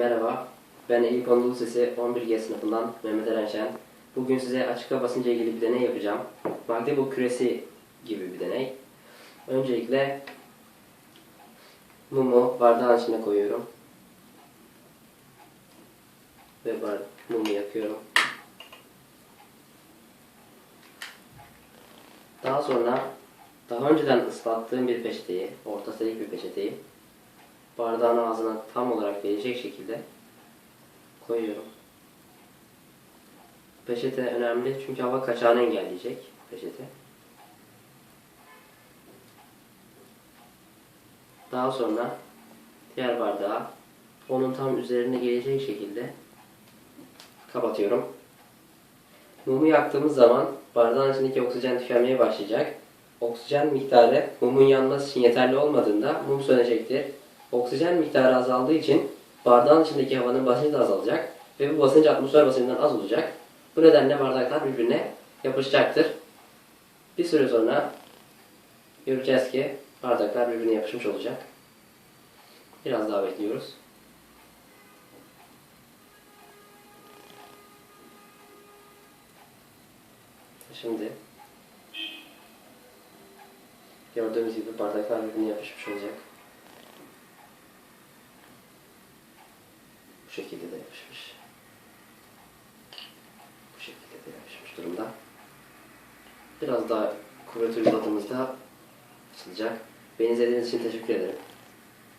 Merhaba, ben Eyüp Anadolu Lisesi 11G sınıfından Mehmet Eren Şen. Bugün size açık hava basıncı ilgili bir deney yapacağım. Magdeburg küresi gibi bir deney. Öncelikle mumu bardağın içine koyuyorum. Ve bar mumu yakıyorum. Daha sonra daha önceden ıslattığım bir peçeteyi, orta delik bir peçeteyi bardağın ağzına tam olarak gelecek şekilde koyuyorum. Peçete önemli çünkü hava kaçağını engelleyecek peçete. Daha sonra diğer bardağı onun tam üzerine gelecek şekilde kapatıyorum. Mumu yaktığımız zaman bardağın içindeki oksijen tükenmeye başlayacak. Oksijen miktarı mumun yanması için yeterli olmadığında mum sönecektir. Oksijen miktarı azaldığı için bardağın içindeki havanın basıncı da azalacak ve bu basınç atmosfer basıncından az olacak. Bu nedenle bardaklar birbirine yapışacaktır. Bir süre sonra göreceğiz ki bardaklar birbirine yapışmış olacak. Biraz daha bekliyoruz. Şimdi gördüğümüz gibi bardaklar birbirine yapışmış olacak. Bu şekilde de yapışmış. Bu şekilde de yapışmış durumda. Biraz daha kuvvet uyguladığımızda açılacak. Beni izlediğiniz için teşekkür ederim.